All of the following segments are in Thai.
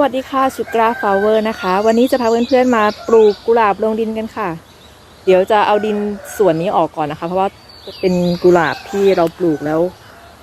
วัสดีค่ะชุกราฟลาเวอร์นะคะ วันนี้จะพาเพื่อนๆมาปลูกกุหลาบลงดินกันค่ะ เดี๋ยวจะเอาดินส่วนนี้ออกก่อนนะคะ เพราะว่าเป็นกุหลาบที่เราปลูกแล้ว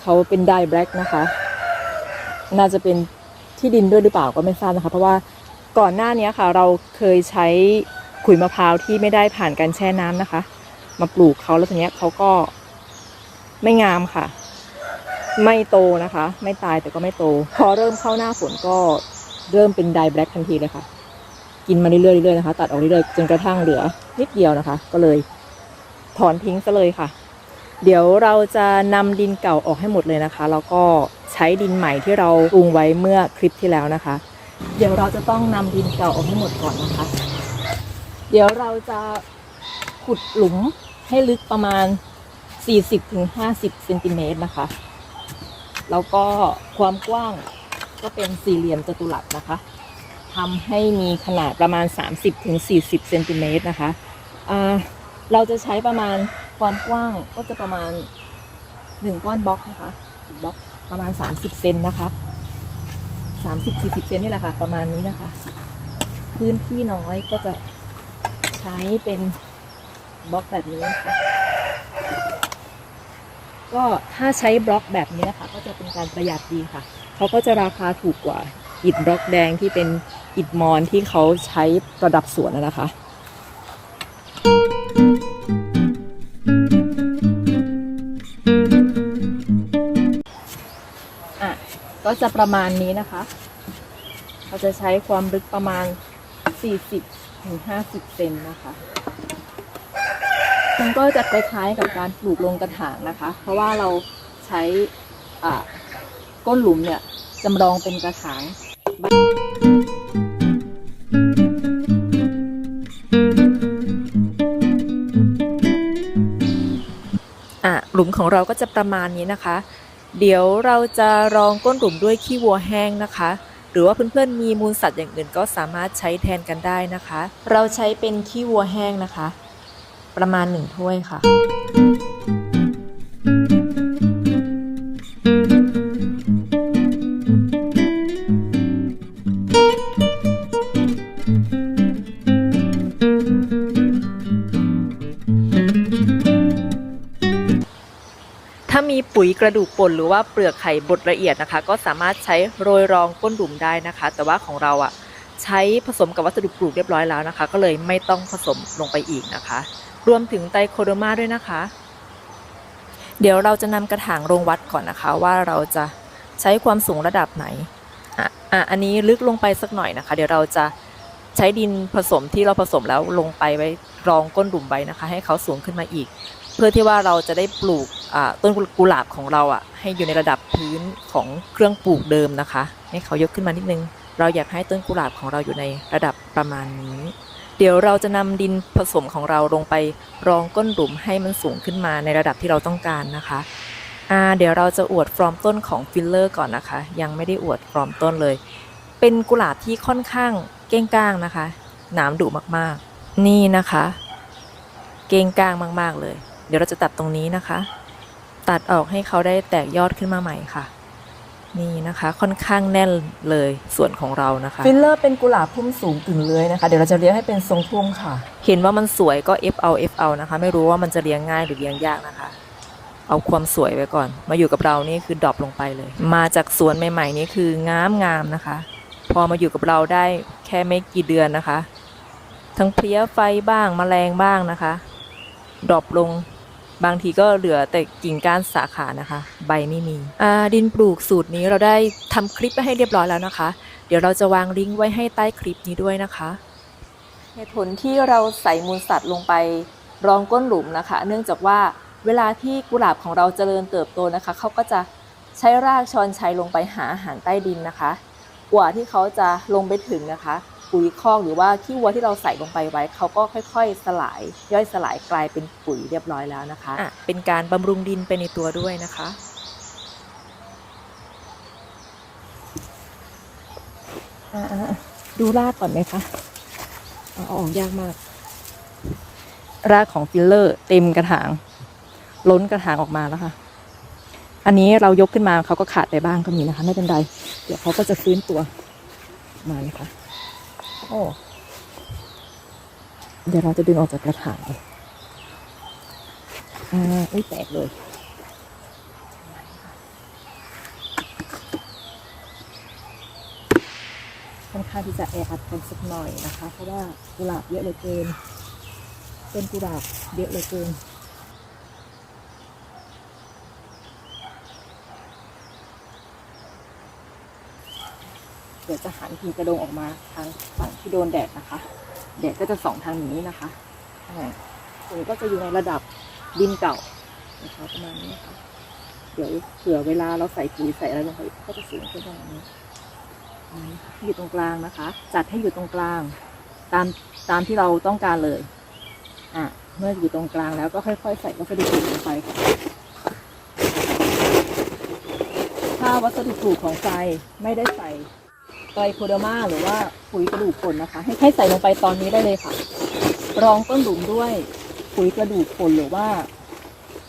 เขาเป็นไดแบล็กนะคะ น่าจะเป็นที่ดินด้วยหรือเปล่าก็ไม่ทราบนะคะ เพราะว่าก่อนหน้านี้ค่ะ เราเคยใช้ขุยมะพร้าวที่ไม่ได้ผ่านการแช่น้ำนะคะ มาปลูกเขาแล้วทีนี้เขาก็ไม่งามค่ะ ไม่โตนะคะ ไม่ตายแต่ก็ไม่โต พอเริ่มเข้าหน้าฝนก็ เริ่มเป็นไดแบล็กทันทีเลยค่ะ กินมาเรื่อยๆนะคะ ตัดออกเรื่อยๆจนกระทั่งเหลือนิดเดียวนะคะ ก็เลยถอนทิ้งซะเลยค่ะ เดี๋ยวเราจะนำดินเก่าออกให้หมดเลยนะคะ แล้วก็ใช้ดินใหม่ที่เราปรุงไว้เมื่อคลิปที่แล้วนะคะ เดี๋ยวเราจะต้องนำดินเก่าออกให้หมดก่อนนะคะ เดี๋ยวเราจะขุดหลุมให้ลึกประมาณ 40-50เซนติเมตรนะคะ แล้วก็ความกว้าง ก็เป็นสี่เหลี่ยมจัตุรัสนะคะทำให้มีขนาดประมาณ 30-40เซนติเมตรนะคะเราจะใช้ประมาณความกว้างก็จะประมาณหนึ่งก้อนบล็อกนะคะบล็อกประมาณ 30เซนนะคะ30-40เซนนี่แหละค่ะ ประมาณนี้นะคะ พื้นที่น้อยก็จะใช้เป็นบล็อกแบบนี้นะคะก็ถ้าใช้บล็อกแบบนี้นะคะ ก็จะเป็นการประหยัดดีค่ะ เขาก็จะราคาถูกกว่าอิฐบล็อกแดงที่เป็นอิฐมอนที่เขาใช้ประดับสวนนะคะอะก็จะประมาณนี้นะคะเราจะใช้ความลึกประมาณ 40ถึง50เซนนะคะมันก็จะคล้ายๆกับการปลูกลงกระถางนะคะ เพราะว่าเราใช้อ่า ก้นหลุมเนี่ยจำลองเป็นกระถางอะหลุมของเราก็จะประมาณนี้นะคะ เดี๋ยวเราจะรองก้นหลุมด้วยขี้วัวแห้งนะคะ หรือว่าเพื่อนๆมีมูลสัตว์อย่างอื่นก็สามารถใช้แทนกันได้นะคะ เราใช้เป็นขี้วัวแห้งนะคะ ประมาณหนึ่งถ้วยค่ะ ถ้ามีปุ๋ยกระดูกป่นหรือว่าเปลือกไข่บดละเอียดนะคะ ก็สามารถใช้โรยรองก้นหลุมได้นะคะ แต่ว่าของเราอะใช้ผสมกับวัสดุปลูกเรียบร้อยแล้วนะคะ ก็เลยไม่ต้องผสมลงไปอีกนะคะ รวมถึงไตโคโดมาด้วยนะคะ เดี๋ยวเราจะนำกระถางลงวัดก่อนนะคะว่าเราจะใช้ความสูงระดับไหนอะอะอันนี้ลึกลงไปสักหน่อยนะคะ เดี๋ยวเราจะใช้ดินผสมที่เราผสมแล้วลงไปไว้รองก้นหลุมไว้นะคะ ให้เขาสูงขึ้นมาอีก เพื่อที่ว่าเราจะได้ปลูกต้นกุหลาบของเราอะให้อยู่ในระดับพื้นของเครื่องปลูกเดิมนะคะ ให้เขายกขึ้นมานิดนึง เราอยากให้ต้นกุหลาบของเราอยู่ในระดับประมาณนี้ เดี๋ยวเราจะนำดินผสมของเราลงไปรองก้นหลุมให้มันสูงขึ้นมาในระดับที่เราต้องการนะคะอ่าเดี๋ยวเราจะอวดฟอร์มต้นของฟิลเลอร์ก่อนนะคะ ยังไม่ได้อวดฟอร์มต้นเลย เป็นกุหลาบที่ค่อนข้างเก้งก้างนะคะ หนามดุมากๆ นี่นะคะ เก้งก้างมากๆเลย เดี๋ยวเราจะตัดตรงนี้นะคะ ตัดออกให้เขาได้แตกยอดขึ้นมาใหม่ค่ะ นี่นะคะค่อนข้างแน่นเลยส่วนของเรานะคะ ฟิลเลอร์เป็นกุหลาบพุ่มสูงกึ่งเลื้อยนะคะ เดี๋ยวเราจะเลี้ยงให้เป็นทรงพุ่มค่ะ เห็นว่ามันสวยก็ F เอา F เอานะคะ ไม่รู้ว่ามันจะเลี้ยงง่ายหรือเลี้ยงยากนะคะ เอาความสวยไว้ก่อน มาอยู่กับเรานี่คือดรอปลงไปเลย มาจากสวนใหม่ ๆ นี่คืองามงามๆนะคะ พอมาอยู่กับเราได้แค่ไม่กี่เดือนนะคะ ทั้งเพลี้ยไฟบ้างแมลงบ้างนะคะดรอปลง บางทีก็เหลือแต่กิ่งก้านสาขานะคะ ใบไม่มีดินปลูกสูตรนี้เราได้ทำคลิปไปให้เรียบร้อยแล้วนะคะ เดี๋ยวเราจะวางลิงก์ไว้ให้ใต้คลิปนี้ด้วยนะคะเหตุผลที่เราใส่มูลสัตว์ลงไปรองก้นหลุมนะคะ เนื่องจากว่าเวลาที่กุหลาบของเราเจริญเติบโตนะคะเขาก็จะใช้รากชอนชัยลงไปหาอาหารใต้ดินนะคะ กว่าที่เขาจะลงไปถึงนะคะ ปุ๋ยคอกหรือว่าขี้วัวที่เราใส่ลงไปไว้เขาก็ค่อย ๆ สลาย ย่อยสลายกลายเป็นปุ๋ยเรียบร้อยแล้วนะคะะเป็นการบำรุงดินไปในตัวด้วยนะคะอ่าๆดูรากก่อนไหมคะเอาออกยากมาก รากของฟิลเลอร์เต็มกระถาง ล้นกระถางออกมาแล้วค่ะ อันนี้เรายกขึ้นมาเขาก็ขาดไปบ้างก็มีนะคะ ไม่เป็นไร เดี๋ยวเขาก็จะฟื้นตัวมานะคะ โอ้เดี๋ยวเราจะดึงออกจากกระถางอ่าอุ้แตกเลย ค่อนข้างที่จะแออัดกันสักหน่อยนะคะ เพราะว่ากุหลาบเยอะเหลือเกินต้นกุหลาบเยอะเหลือเกิน เดี๋ยวจะหันพิงกระโดงออกมาทางฝั่งที่โดนแดดนะคะ แดดก็จะส่องทางนี้นะคะอ่าตรงนี้ก็จะอยู่ในระดับดินเก่านะคะประมาณนี้ค่ะเดี๋ยวเผื่อเวลาเราใส่ปุ๋ยใส่อะไรลงไปก็จะสูงขึ้นประมาณนี้อยู่ตรงกลางนะคะ จัดให้อยู่ตรงกลาง ตามตามที่เราต้องการเลย อะเมื่ออยู่ตรงกลางแล้วก็ค่อย ๆ ใส่วัสดุปลูกลงไปค่ะถ้าวัสดุปลูกของใจไม่ได้ใส่ ไตรโคเดอร์มาหรือว่าปุ๋ยกระดูกผลนะคะ ให้ให้ใส่ลงไปตอนนี้ได้เลยค่ะ รองต้นหลุมด้วยปุ๋ยกระดูกผลหรือว่า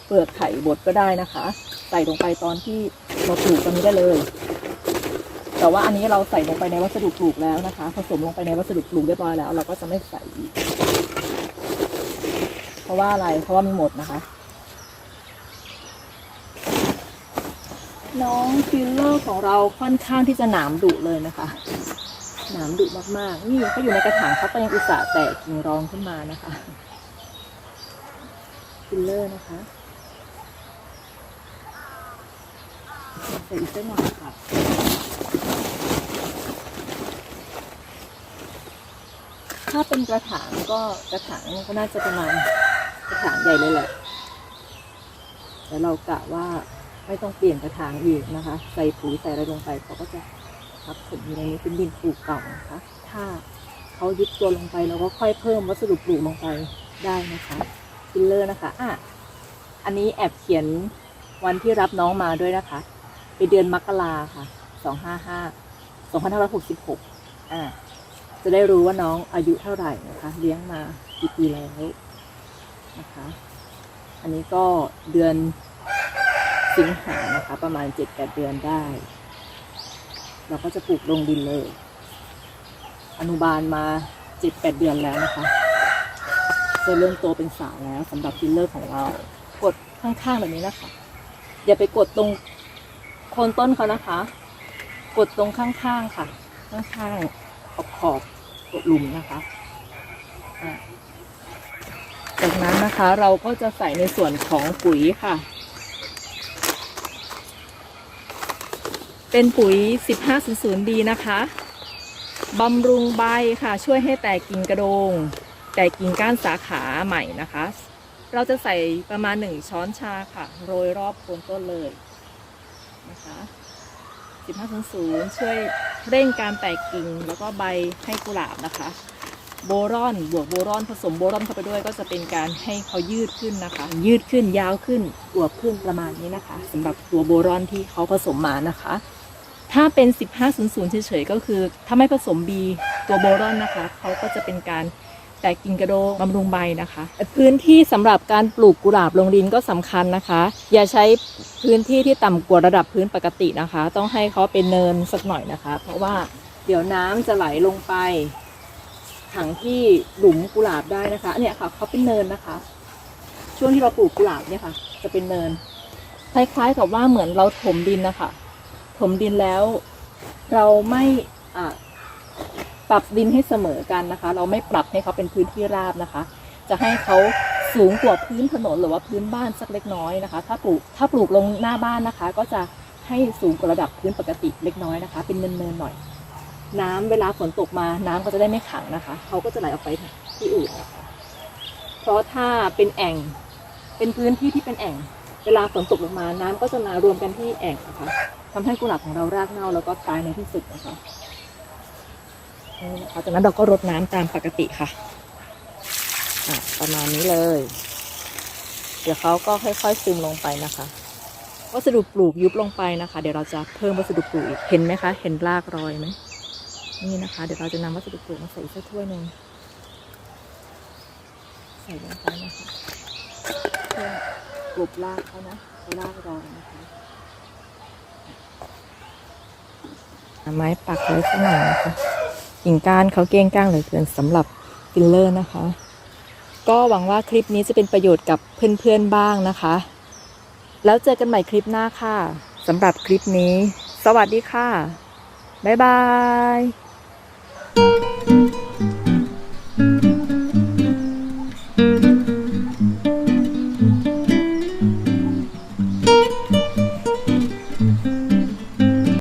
เปลือกไข่บดก็ได้นะคะ ใส่ลงไปตอนที่เราปลูกตอนนี้ได้เลย แต่ว่าอันนี้เราใส่ลงไปในวัสดุปลูกแล้วนะคะ ผสมลงไปในวัสดุปลูกเรียบร้อยแล้ว เราก็จะไม่ใส่อีกเพราะว่าอะไรเพราะว่ามันหมดนะคะ น้องฟิลเลอร์ของเราค่อนข้างที่จะหนามดุเลยนะคะ หนามดุมากๆ นี่เขาอยู่ในกระถางเขาก็ยังอุตส่าห์แตกกิ่งรองขึ้นมานะคะฟิลเลอร์นะคะใส่อีกสักหน่อยค่ะถ้าเป็นกระถางก็กระถางก็น่าจะประมาณกระถางใหญ่เลยแหละแต่เรากะว่า ไม่ต้องเปลี่ยนกระถางอีกนะคะ ใส่ปุ๋ยใส่อะไรลงไปเขาก็จะทับถมอยู่ในนี้เป็นดินปลูกเก่านะคะ ถ้าเขายึดตัวลงไปเราก็ค่อยเพิ่มวัสดุปลูกลงไปได้นะคะฟิลเลอร์นะคะอะอันนี้แอบเขียนวันที่รับน้องมาด้วยนะคะเป็นเดือนมกราค่ะสองห้าห้าสองพันห้าร้อยหกสิบหกอ่าจะได้รู้ว่าน้องอายุเท่าไหร่นะคะ เลี้ยงมากี่ปีแล้วนะคะ อันนี้ก็เดือน สิงหานะคะ ประมาณเจ็ดแปดเดือนได้ เราก็จะปลูกลงดินเลย อนุบาลมาเจ็ดแปดเดือนแล้วนะคะ จะเริ่มโตเป็นสาวแล้วสำหรับฟิลเลอร์ของเรา กดข้างๆแบบนี้นะคะ อย่าไปกดตรงโคนต้นเขานะคะ กดตรงข้างๆค่ะ ข้างๆขอบขอบกดหลุมนะคะอะจากนั้นนะคะเราก็จะใส่ในส่วนของปุ๋ยค่ะ เป็นปุ๋ย 1500 ดีนะคะ บำรุงใบค่ะ ช่วยให้แตกกิ่งกระโดง แตกกิ่งก้านสาขาใหม่นะคะ เราจะใส่ประมาณ 1 ช้อนชาค่ะ โรยรอบโคนต้นเลยนะคะ 1500 ช่วยเร่งการแตกกิ่งแล้วก็ใบให้กุหลาบนะคะ โบรอนบวกโบรอนผสมโบรอนเข้าไปด้วยก็จะเป็นการให้เขายืดขึ้นนะคะ ยืดขึ้นยาวขึ้นอวบขึ้นประมาณนี้นะคะสำหรับตัวโบรอนที่เขาผสมมานะคะ ถ้าเป็น 1500 เฉยๆ ก็คือถ้าไม่ผสม B ตัวโบรอนนะคะเขาก็จะเป็นการแตกกิ่งกระโดงบำรุงใบนะคะ พื้นที่สำหรับการปลูกกุหลาบลงดินก็สำคัญนะคะ อย่าใช้พื้นที่ที่ต่ำกว่าระดับพื้นปกตินะคะ ต้องให้เขาเป็นเนินสักหน่อยนะคะ เพราะว่าเดี๋ยวน้ำจะไหลลงไปถังที่หลุมกุหลาบได้นะคะเนี่ยค่ะเขาเป็นเนินนะคะ ช่วงที่เราปลูกกุหลาบเนี่ยค่ะ จะเป็นเนินคล้ายๆกับว่าเหมือนเราถมดินนะคะ ถมดินแล้ว เราไม่ปรับดินให้เสมอกันนะคะ เราไม่ปรับให้เขาเป็นพื้นที่ราบนะคะ จะให้เขาสูงกว่าพื้นถนนหรือว่าพื้นบ้านสักเล็กน้อยนะคะ ถ้าปลูกถ้าปลูกลงหน้าบ้านนะคะ ก็จะให้สูงกว่าระดับพื้นปกติเล็กน้อยนะคะ เป็นเนินๆหน่อย น้ำเวลาฝนตกมาน้ำก็จะได้ไม่ขังนะคะ เขาก็จะไหลออกไปที่อื่นนะคะเพราะถ้าเป็นแอ่งเป็นพื้นที่ที่เป็นแอ่ง เวลาฝนตกลงมาน้ำก็จะมารวมกันที่แอ่งนะคะ ทำให้กุหลาบของเรารากเน่าแล้วก็ตายในที่สุดนะคะนี่นะคะจากนั้นเราก็รดน้ำตามปกติค่ะะประมาณนี้เลย เดี๋ยวเขาก็ค่อยๆซึมลงไปนะคะวัสดุปลูกยุบลงไปนะคะ เดี๋ยวเราจะเพิ่มวัสดุปลูกอีกเห็นไหมคะ เห็นรากรอยไหมนี่นะคะ เดี๋ยวเราจะนำวัสดุปลูกมาใส่สักถ้วยหนึ่งใส่ลงไปนะคะเพื่อกลบรากเขานะรากรอยนะคะเอา ไม้ปักไว้ข้างหลังนะคะกิ่งก้านเขาเก้งก้างเหลือเกินสำหรับฟิลเลอร์นะคะ ก็หวังว่าคลิปนี้จะเป็นประโยชน์กับเพื่อนๆบ้างนะคะ แล้วเจอกันใหม่คลิปหน้าค่ะสำหรับคลิปนี้ สวัสดีค่ะ บ๊ายบาย